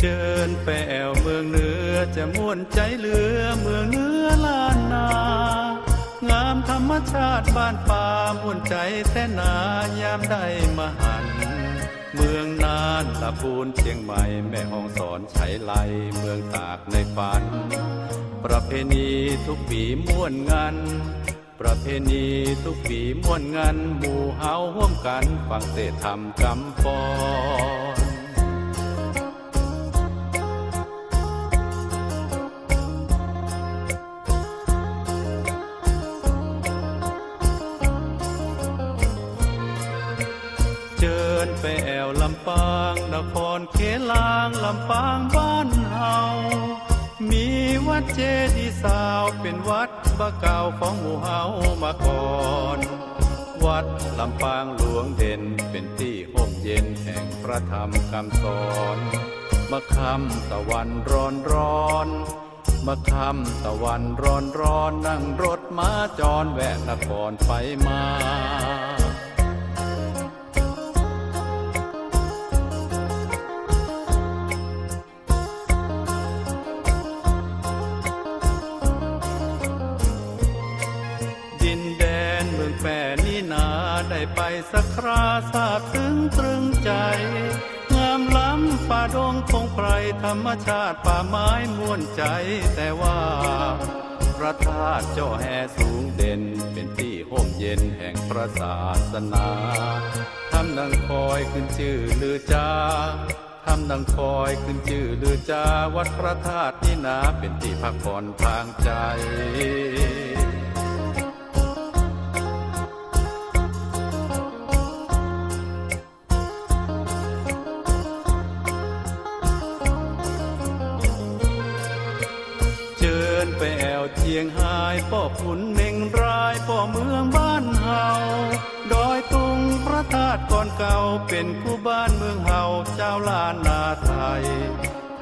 เจิญไปแอวเมืองเหนือจะม่วนใจเหลือเมืองเหนือลานนา งามธรรมชาติบ้านป่าม่วนใจแต่นายามได้มาหัน เมืองนานลำพูนเชียงใหม่แม่ห้องสอนไฉไลเมืองตากในฝัน ประเพณีทุกปีม่วนงานประเพณีทุกปีม่วนงานหมู่เฮาร่วมกันฟังเตธรรมกำฟอ นเจิญไปแอวลำปางนครเขลางลำปางบ้านเฮามีวัดเจดีสาวเป็นวัดบะเก่าของหมู่เฮามาก่อน วัดลำปางหลวงเด่นเป็นที่ห่มเย็นแห่งพระธรรมคำสอนมะคำตะวันร้อนร้อนมะคำตะวันร้อนร้อนนั่งรถมาจรแวะนครไปมา ได้ไปสักคราทราบถึงตรึงใจ งามล้ำป่าดงพงไพรธรรมชาติป่าไม้ม่วนใจแต่ว่าพระธาตุเจ้าแห่สูงเด่น เป็นที่ห่มเย็นแห่งพระศาสนาทำดังคอยขึ้นชื่อลือจาทำดังคอยขึ้นชื่อลือจาวัดพระธาตุนี่นาเป็นที่พักผ่อนทางใจ เชียงหายป่อขุนเน่งรายป่อเมืองบ้านเฮาดอยตุงพระธาตุก่อนเก่าเป็นคู่บ้านเมืองเฮาเจ้าลานนาไทย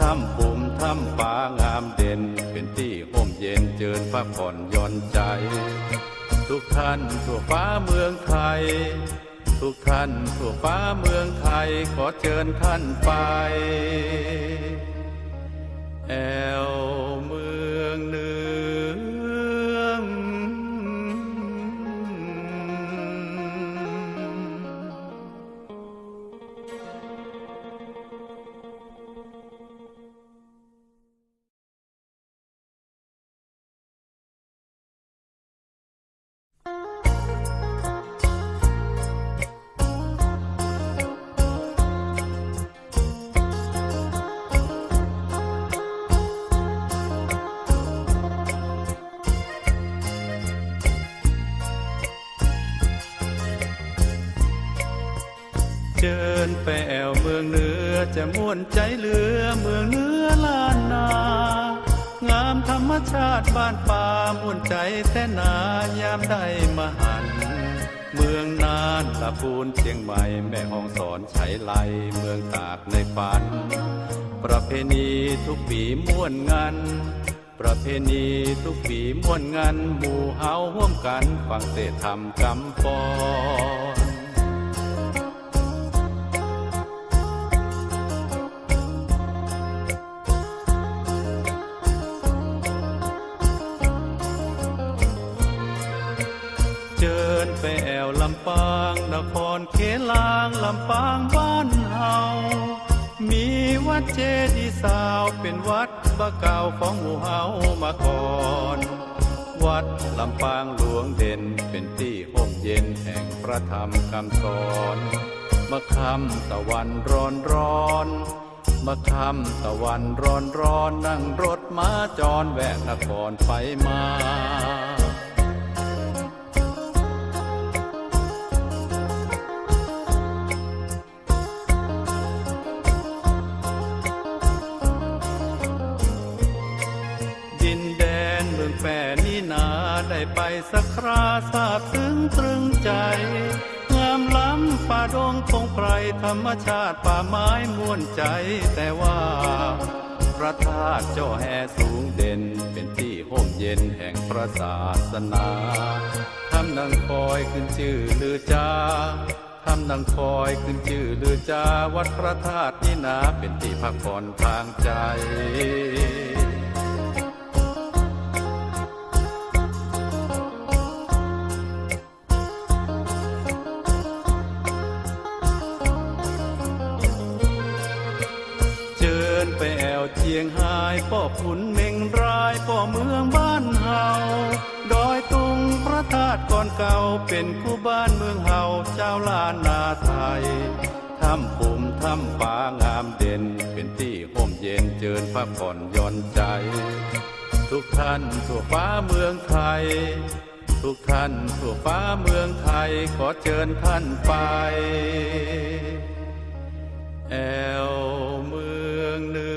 ทำปุ่มทำป่างามเด่น เป็นที่ห่มเย็นเจิญพักผ่อนย่อนใจ ทุกท่านทั่วฟ้าเมืองไทย ทุกท่านทั่วฟ้าเมืองไทยขอเชิญท่านไปแอว เจิญไปแอวเมืองเหนือจะม่วนใจเหลือเมืองเหนือลานนา งามธรรมชาติบ้านป่าม่วนใจแต่นายามได้มาหัน เมืองนานลำพูนเชียงใหม่แม่ห้องสอนไฉไลเมืองตากในฝัน ประเพณีทุกปีม่วนงานประเพณีทุกปีม่วนงานหมู่เฮาร่วมกันฟังเตธรรมกำฟอน เจิญไปแอวลำปางนครเขลางลำปางบ้านเฮา มีวัดเจดีสาวเป็นวัดบะเก่าของหมู่เฮามาก่อน วัดลำปางหลวงเด่นเป็นที่ห่มเย็นแห่งพระธรรมคำสอนมะคำตะวันร้อนร้อนมะคำตะวันร้อนร้อนนั่งรถมาจรแวะนครไปมา ไปสักคราทราบถึงตรึงใจงามล้ำป่าดงพงไพรธรรมชาติป่าไม้ม่วนใจแต่ว่าพระธาตุเจ้าแห่สูงเด่น เป็นที่ห่มเย็นแห่งพระศาสนาทำดังคอยขึ้นชื่อลือจาทำนังคอยขึ้นชื่อลือจาวัดพระธาตุนี่นาเป็นที่พักผ่อนทางใจ ไปแอวเชียงหายป่อขุนเมงรายป่อเมืองบ้านเฮาดอยตุงพระธาตุก่อนเก่าเป็นคู่บ้านเมืองเฮาเจ้าลานนาไทยถ้ำภูมิถ้ำป่างามเด่น เป็นที่ห่มเย็นเจิญพักผ่อนย่อนใจ ทุกท่านทั่วฟ้าเมืองไทย ทุกท่านทั่วฟ้าเมืองไทยขอเชิญท่านไปแอล năng lượng